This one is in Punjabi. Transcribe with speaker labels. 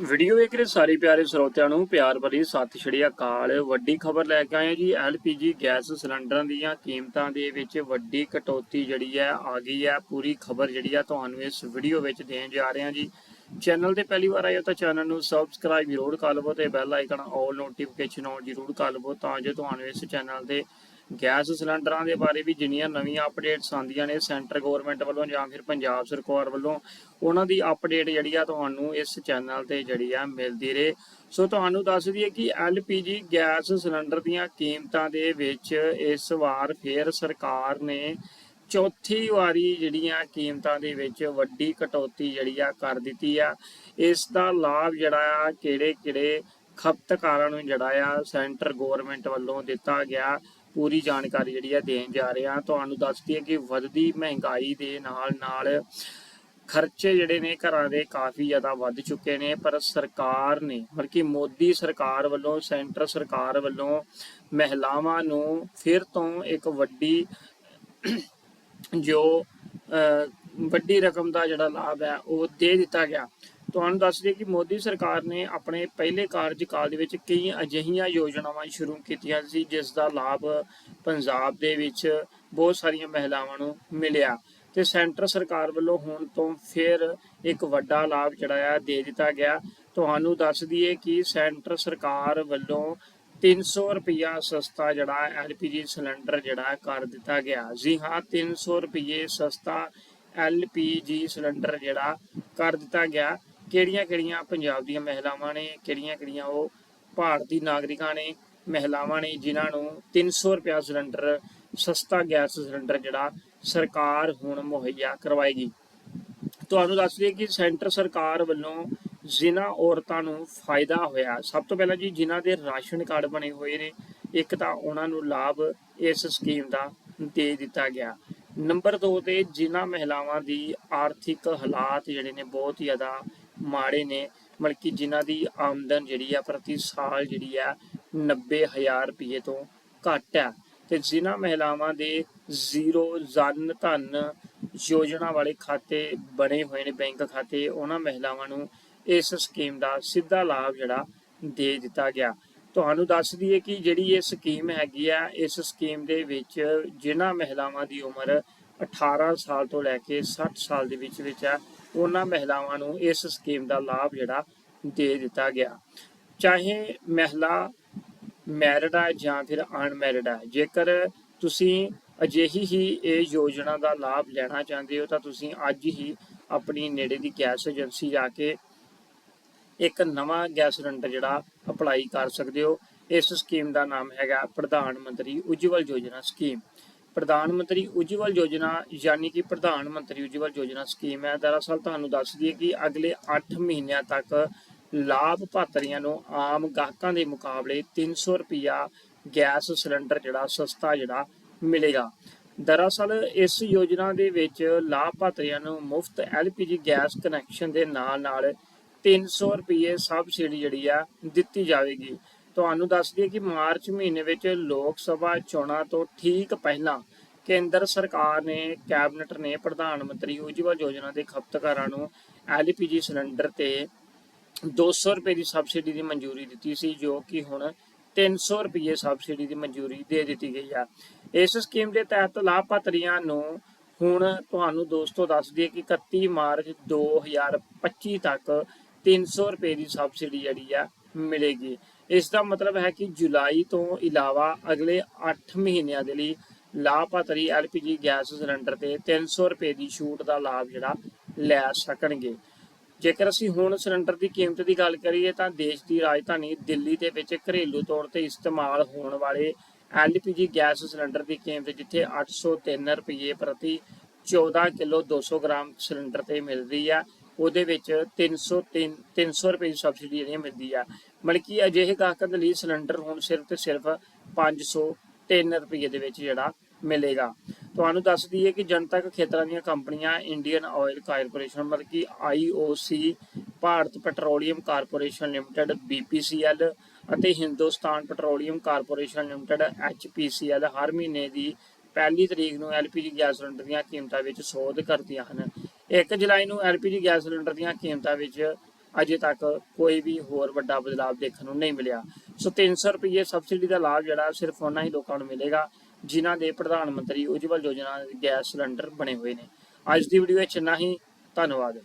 Speaker 1: ਵੀਡੀਓ ਵੇਖ ਰਹੇ ਸਾਰੇ ਪਿਆਰੇ ਸਰੋਤਿਆਂ ਨੂੰ, ਪਿਆਰ ਭਰੀ ਸਤਿ ਸ਼੍ਰੀ ਅਕਾਲ। ਵੱਡੀ ਖਬਰ ਲੈ ਕੇ ਆਏ ਹਾਂ ਜੀ, ਐਲਪੀਜੀ ਗੈਸ ਸਿਲੰਡਰਾਂ ਦੀਆਂ ਕੀਮਤਾਂ ਦੇ ਵਿੱਚ ਵੱਡੀ ਕਟੌਤੀ ਜਿਹੜੀ ਹੈ, ਆ ਗਈ ਹੈ। ਪੂਰੀ ਖਬਰ ਜਿਹੜੀ ਆ, ਤੁਹਾਨੂੰ ਇਸ ਵੀਡੀਓ ਵਿੱਚ ਦੇਣ ਜਾ ਰਹੇ ਹਾਂ ਜੀ। ਚੈਨਲ ਤੇ ਪਹਿਲੀ ਵਾਰ ਆਏ ਹੋ ਤਾਂ ਚੈਨਲ ਨੂੰ ਸਬਸਕ੍ਰਾਈਬ ਜ਼ਰੂਰ ਕਰ ਲਵੋ ਤੇ bell icon all notification on ਜ਼ਰੂਰ ਕਰ ਲਵੋ ਤਾਂ ਜੋ ਤੁਹਾਨੂੰ ਇਸ ਚੈਨਲ ਤੇ ਗੈਸ ਸਿਲੰਡਰਾਂ ਦੇ ਬਾਰੇ ਵੀ ਜਿੰਨੀਆਂ ਨਵੀਆਂ ਅਪਡੇਟਸ ਆਉਂਦੀਆਂ ਨੇ, ਸੈਂਟਰ ਗਵਰਨਮੈਂਟ ਵੱਲੋਂ ਜਾਂ ਫਿਰ ਪੰਜਾਬ ਸਰਕਾਰ ਵੱਲੋਂ, ਉਹਨਾਂ ਦੀ ਅਪਡੇਟ ਜਿਹੜੀ ਆ ਤੁਹਾਨੂੰ ਇਸ ਚੈਨਲ ਤੇ ਜਿਹੜੀ ਆ ਮਿਲਦੀ ਰਹੇ। ਸੋ ਤੁਹਾਨੂੰ ਦੱਸ ਦਈਏ ਕਿ LPG ਗੈਸ ਸਿਲੰਡਰ ਦੀਆਂ ਕੀਮਤਾਂ ਦੇ ਵਿੱਚ ਇਸ ਵਾਰ ਫੇਰ ਸਰਕਾਰ ਨੇ ਚੌਥੀ ਵਾਰੀ ਜਿਹੜੀਆਂ ਕੀਮਤਾਂ ਦੇ ਵਿੱਚ ਵੱਡੀ ਕਟੌਤੀ ਜਿਹੜੀ ਆ ਕਰ ਦਿੱਤੀ ਆ। ਇਸ ਦਾ ਲਾਭ ਜਿਹੜਾ ਆ ਕਿਹੜੇ ਕਿਹੜੇ ਖਪਤਕਾਰਾਂ ਨੂੰ ਜਿਹੜਾ ਆ ਸੈਂਟਰ ਗਵਰਨਮੈਂਟ ਵੱਲੋਂ ਦਿੱਤਾ ਗਿਆ। ਪੂਰੀ ਜਾਣਕਾਰੀ ਜਿਹੜੀ ਆ ਦੇਣ ਜਾ ਰਹੇ ਆ ਤੁਹਾਨੂੰ ਦੱਸ ਦਈਏ ਕਿ ਵੱਧਦੀ ਮਹਿੰਗਾਈ ਦੇ ਨਾਲ ਨਾਲ ਖਰਚੇ ਜਿਹੜੇ ਨੇ ਘਰਾਂ ਦੇ ਕਾਫੀ ਜ਼ਿਆਦਾ ਵੱਧ ਚੁੱਕੇ ਨੇ ਪਰ ਸਰਕਾਰ ਨੇ ਬਲਕਿ ਮੋਦੀ ਸਰਕਾਰ ਵੱਲੋਂ ਸੈਂਟਰ ਸਰਕਾਰ ਵੱਲੋਂ ਮਹਿਲਾਵਾਂ ਨੂੰ ਫਿਰ ਤੋਂ ਇੱਕ ਵੱਡੀ ਜੋ ਅਹ, ਵੱਡੀ ਰਕਮ ਦਾ ਜਿਹੜਾ ਲਾਭ ਹੈ ਉਹ ਦੇ ਦਿੱਤਾ ਗਿਆ। ਤੁਹਾਨੂੰ ਦੱਸ ਦਈਏ ਕਿ ਮੋਦੀ ਸਰਕਾਰ ਨੇ ਆਪਣੇ ਪਹਿਲੇ ਕਾਰਜਕਾਲ ਦੇ ਵਿੱਚ ਕਈ ਅਜਿਹੀਆਂ ਯੋਜਨਾਵਾਂ ਸ਼ੁਰੂ ਕੀਤੀਆਂ ਸੀ, ਜਿਸ ਦਾ ਲਾਭ ਪੰਜਾਬ ਦੇ ਵਿੱਚ ਬਹੁਤ ਸਾਰੀਆਂ ਮਹਿਲਾਵਾਂ ਨੂੰ ਮਿਲਿਆ। ਤੇ ਸੈਂਟਰ ਸਰਕਾਰ ਵੱਲੋਂ ਹੁਣ ਤੋਂ ਫਿਰ ਇੱਕ ਵੱਡਾ ਲਾਭ ਜਿਹੜਾ ਆ ਦੇ ਦਿੱਤਾ ਗਿਆ। ਤੁਹਾਨੂੰ ਦੱਸ ਦਈਏ ਕਿ ਸੈਂਟਰ ਸਰਕਾਰ ਵੱਲੋਂ 300 ਰੁਪਿਆ ਸਸਤਾ ਜਿਹੜਾ ਐਲਪੀਜੀ ਸਿਲੰਡਰ ਜਿਹੜਾ ਕਰ ਦਿੱਤਾ ਗਿਆ। ਜੀ ਹਾਂ 300 ਰੁਪਏ ਸਸਤਾ ਐਲਪੀਜੀ ਸਿਲੰਡਰ ਜਿਹੜਾ ਕਰ ਦਿੱਤਾ ਗਿਆ। ਕਿਹੜੀਆਂ ਕਿਹੜੀਆਂ ਪੰਜਾਬ ਦੀਆਂ ਮਹਿਲਾਵਾਂ ਨੇ, ਕਿਹੜੀਆਂ ਕਿਹੜੀਆਂ ਉਹ ਭਾਰਤੀ ਨਾਗਰਿਕਾਂ ਨੇ, ਮਹਿਲਾਵਾਂ ਨੇ, ਜਿਨ੍ਹਾਂ ਨੂੰ 300 ਰੁਪਿਆ ਸਿਲੰਡਰ, ਸਸਤਾ ਗੈਸ ਸਿਲੰਡਰ ਜਿਹੜਾ ਸਰਕਾਰ ਹੁਣ ਮੁਹੱਈਆ ਕਰਵਾਏਗੀ। ਤੁਹਾਨੂੰ ਦੱਸ ਦਈਏ ਕਿ ਸੈਂਟਰ ਸਰਕਾਰ ਵੱਲੋਂ ਜਿਨ੍ਹਾਂ ਔਰਤਾਂ ਨੂੰ ਫਾਇਦਾ ਹੋਇਆ, ਸਭ ਤੋਂ ਪਹਿਲਾਂ ਜੀ ਜਿਨ੍ਹਾਂ ਦੇ ਰਾਸ਼ਨ ਕਾਰਡ ਬਣੇ ਹੋਏ ਨੇ, ਇੱਕ ਤਾਂ ਉਹਨਾਂ ਨੂੰ ਲਾਭ ਇਸ ਸਕੀਮ ਦਾ ਦੇ ਦਿੱਤਾ ਗਿਆ। ਨੰਬਰ 2 ਤੇ ਜਿਨ੍ਹਾਂ ਮਹਿਲਾਵਾਂ ਦੀ ਆਰਥਿਕ ਹਾਲਾਤ ਜਿਹੜੇ ਨੇ ਬਹੁਤ ਜ਼ਿਆਦਾ ਮਾੜੇ ਨੇ ਬਲਕਿ ਜਿਨ੍ਹਾਂ ਦੀ ਆਮਦਨ ਜਿਹੜੀ ਆ ਪ੍ਰਤੀ ਸਾਲ ਜਿਹੜੀ ਆ 90000 ਰੁਪਏ ਤੋਂ ਘੱਟ ਹੈ ਤੇ ਜਿਨ੍ਹਾਂ ਮਹਿਲਾਵਾਂ ਦੇ ਜ਼ੀਰੋ ਜਨ ਧਨ ਯੋਜਨਾ ਵਾਲੇ ਖਾਤੇ ਬਣੇ ਹੋਏ ਨੇ, ਬੈਂਕ ਖਾਤੇ, ਉਹਨਾਂ ਮਹਿਲਾਵਾਂ ਨੂੰ ਇਸ ਸਕੀਮ ਦਾ ਸਿੱਧਾ ਲਾਭ ਜਿਹੜਾ ਦੇ ਦਿੱਤਾ ਗਿਆ। ਤੁਹਾਨੂੰ ਦੱਸ ਦਈਏ ਕਿ ਜਿਹੜੀ ਇਹ ਸਕੀਮ ਹੈਗੀ ਆ, ਇਸ ਸਕੀਮ ਦੇ ਵਿੱਚ ਜਿਨ੍ਹਾਂ ਮਹਿਲਾਵਾਂ ਦੀ ਉਮਰ 18 ਸਾਲ ਤੋਂ ਲੈ ਕੇ 60 ਸਾਲ ਦੇ ਵਿੱਚ ਵਿੱਚ ਹੈ ਉਹਨਾਂ ਮਹਿਲਾਵਾਂ ਨੂੰ ਇਸ ਸਕੀਮ ਦਾ ਲਾਭ ਜਿਹੜਾ ਦੇ ਦਿੱਤਾ ਗਿਆ। ਚਾਹੇ ਮਹਿਲਾ ਮੈਰਿਡ ਹੈ ਜਾਂ ਫਿਰ ਅਨਮੈਰਿਡ ਹੈ ਜੇਕਰ ਤੁਸੀਂ ਅਜਿਹੀ ਹੀ ਇਹ ਯੋਜਨਾ ਦਾ ਲਾਭ ਲੈਣਾ ਚਾਹੁੰਦੇ ਹੋ ਤਾਂ ਤੁਸੀਂ ਅੱਜ ਹੀ ਆਪਣੀ ਨੇੜੇ ਦੀ ਗੈਸ ਏਜੰਸੀ ਜਾ ਕੇ ਇੱਕ ਨਵਾਂ ਗੈਸ ਸਿਲੰਡਰ ਜਿਹੜਾ ਅਪਲਾਈ ਕਰ ਸਕਦੇ ਹੋ। ਇਸ ਸਕੀਮ ਦਾ ਨਾਮ ਹੈਗਾ ਪ੍ਰਧਾਨ ਮੰਤਰੀ ਉਜਵਲ ਯੋਜਨਾ ਸਕੀਮ ਪ੍ਰਧਾਨ ਮੰਤਰੀ ਉਜਵਲ ਯੋਜਨਾ, ਯਾਨੀ ਕਿ ਪ੍ਰਧਾਨ ਮੰਤਰੀ ਉਜਵਲ ਯੋਜਨਾ ਸਕੀਮ ਹੈ। ਦਰਅਸਲ ਤੁਹਾਨੂੰ ਦੱਸ ਦਈਏ ਕਿ ਅਗਲੇ 8 ਮਹੀਨਿਆਂ ਤੱਕ ਲਾਭਪਾਤਰੀਆਂ ਨੂੰ ਆਮ ਗਾਹਕਾਂ ਦੇ ਮੁਕਾਬਲੇ 300 ਰੁਪਿਆ ਗੈਸ ਸਿਲੰਡਰ ਜਿਹੜਾ, ਸਸਤਾ ਜਿਹੜਾ ਮਿਲੇਗਾ। ਦਰਅਸਲ ਇਸ ਯੋਜਨਾ ਦੇ ਵਿੱਚ ਲਾਭਪਾਤਰੀਆਂ ਨੂੰ ਮੁਫਤ LPG ਗੈਸ ਕਨੈਕਸ਼ਨ ਦੇ ਨਾਲ ਨਾਲ 300 ਰੁਪਏ ਸਬਸਿਡੀ ਜਿਹੜੀ ਆ ਦਿੱਤੀ ਜਾਵੇਗੀ। ਤੁਹਾਨੂੰ ਦੱਸ ਦਈਏ ਕਿ ਮਾਰਚ ਮਹੀਨੇ ਵਿੱਚ ਲੋਕ ਸਭਾ ਚੋਣਾਂ ਤੋਂ ਠੀਕ ਪਹਿਲਾਂ ਕੇਂਦਰ ਸਰਕਾਰ ਨੇ, ਕੈਬਨਿਟ ਨੇ ਪ੍ਰਧਾਨ ਮੰਤਰੀ ਉਜਵਲ ਯੋਜਨਾ ਦੇ ਖਪਤਕਾਰਾਂ ਨੂੰ LPG ਸਿਲੰਡਰ ਤੇ 200 ਰੁਪਏ ਦੀ ਸਬਸਿਡੀ ਦੀ ਮਨਜ਼ੂਰੀ ਦਿੱਤੀ ਸੀ, ਜੋ ਕਿ ਹੁਣ 300 ਰੁਪਏ ਸਬਸਿਡੀ ਦੀ ਮਨਜ਼ੂਰੀ ਦੇ ਦਿੱਤੀ ਗਈ ਆ। ਇਸ ਸਕੀਮ ਦੇ ਤਹਿਤ ਲਾਭਪਾਤਰੀਆਂ ਨੂੰ ਹੁਣ ਤੁਹਾਨੂੰ ਦੋਸਤੋ ਦੱਸ ਦਈਏ ਕਿ 31 ਮਾਰਚ 2025 ਤੱਕ 300 ਰੁਪਏ ਦੀ ਸਬਸਿਡੀ ਜਿਹੜੀ ਆ ਮਿਲੇਗੀ। ਇਸ ਦਾ ਮਤਲਬ ਹੈ ਕਿ ਜੁਲਾਈ ਤੋਂ ਇਲਾਵਾ ਅਗਲੇ 8 ਮਹੀਨਿਆਂ ਦੇ ਲਈ ਲਾਭਪਾਤਰੀ LPG ਗੈਸ ਸਿਲੰਡਰ ਤੇ 300 ਰੁਪਏ ਦੀ ਛੂਟ ਦਾ ਲਾਭ ਜਿਹੜਾ ਲੈ ਸਕਣਗੇ। ਜੇਕਰ ਅਸੀਂ ਹੁਣ ਸਿਲੰਡਰ ਦੀ ਕੀਮਤ ਦੀ ਗੱਲ ਕਰੀਏ ਤਾਂ ਦੇਸ਼ ਦੀ ਰਾਜਧਾਨੀ ਦਿੱਲੀ ਦੇ ਵਿੱਚ ਘਰੇਲੂ ਤੌਰ ਤੇ ਇਸਤੇਮਾਲ ਹੋਣ ਵਾਲੇ LPG ਗੈਸ ਸਿਲੰਡਰ ਦੀ ਕੀਮਤ ਜਿੱਥੇ 803 ਰੁਪਏ ਪ੍ਰਤੀ 14 ਕਿਲੋ 200 ਗ੍ਰਾਮ ਸਿਲੰਡਰ ਤੇ ਮਿਲ ਰਹੀ ਆ, ਉਹਦੇ ਵਿੱਚ 303 300 ਰੁਪਏ ਦੀ ਸਬਸਿਡੀ ਜਿਹੜੀ ਮਿਲਦੀ ਆ। ਬਲਕਿ ਅਜਿਹੇ ਗਾਹਕਾਂ ਦੇ ਲਈ ਸਿਲੰਡਰ ਹੁਣ ਸਿਰਫ ਤੇ ਸਿਰਫ 503 ਰੁਪਏ ਦੇ ਵਿੱਚ ਜਿਹੜਾ ਮਿਲੇਗਾ। ਤੁਹਾਨੂੰ ਦੱਸ ਦਈਏ ਕਿ ਜਨਤਕ ਖੇਤਰਾਂ ਦੀਆਂ ਕੰਪਨੀਆਂ ਇੰਡੀਅਨ ਆਇਲ ਕਾਰਪੋਰੇਸ਼ਨ ਮਤਲਬ ਕਿ IOC Bharat Petroleum Corporation Limited BPCL ਅਤੇ Hindustan Petroleum Corporation Limited HPCL ਹਰ ਮਹੀਨੇ ਦੀ ਪਹਿਲੀ ਤਰੀਕ ਨੂੰ LPG ਗੈਸ ਸਿਲੰਡਰ ਦੀਆਂ ਕੀਮਤਾਂ ਵਿੱਚ ਸੋਧ ਕਰਦੀਆਂ ਹਨ। 1 ਜੁਲਾਈ ਨੂੰ LPG ਗੈਸ ਸਿਲੰਡਰ ਦੀਆਂ ਕੀਮਤਾਂ ਵਿੱਚ ਅਜੇ ਤੱਕ ਕੋਈ ਵੀ ਹੋਰ ਵੱਡਾ ਬਦਲਾਅ ਦੇਖਣ ਨੂੰ ਨਹੀਂ ਮਿਲਿਆ। ਸੋ 300 ਰੁਪਏ ਸਬਸਿਡੀ ਦਾ ਲਾਭ ਜਿਹੜਾ, ਸਿਰਫ ਉਹਨਾਂ ਹੀ ਲੋਕਾਂ ਨੂੰ ਮਿਲੇਗਾ, ਜਿਨ੍ਹਾਂ ਦੇ ਪ੍ਰਧਾਨ ਮੰਤਰੀ ਉਜਵਲ ਯੋਜਨਾ ਦੇ ਗੈਸ ਸਿਲੰਡਰ ਬਣੇ ਹੋਏ ਨੇ। ਅੱਜ ਦੀ ਵੀਡੀਓ ਵਿੱਚ ਇੰਨਾ ਹੀ। ਧੰਨਵਾਦ।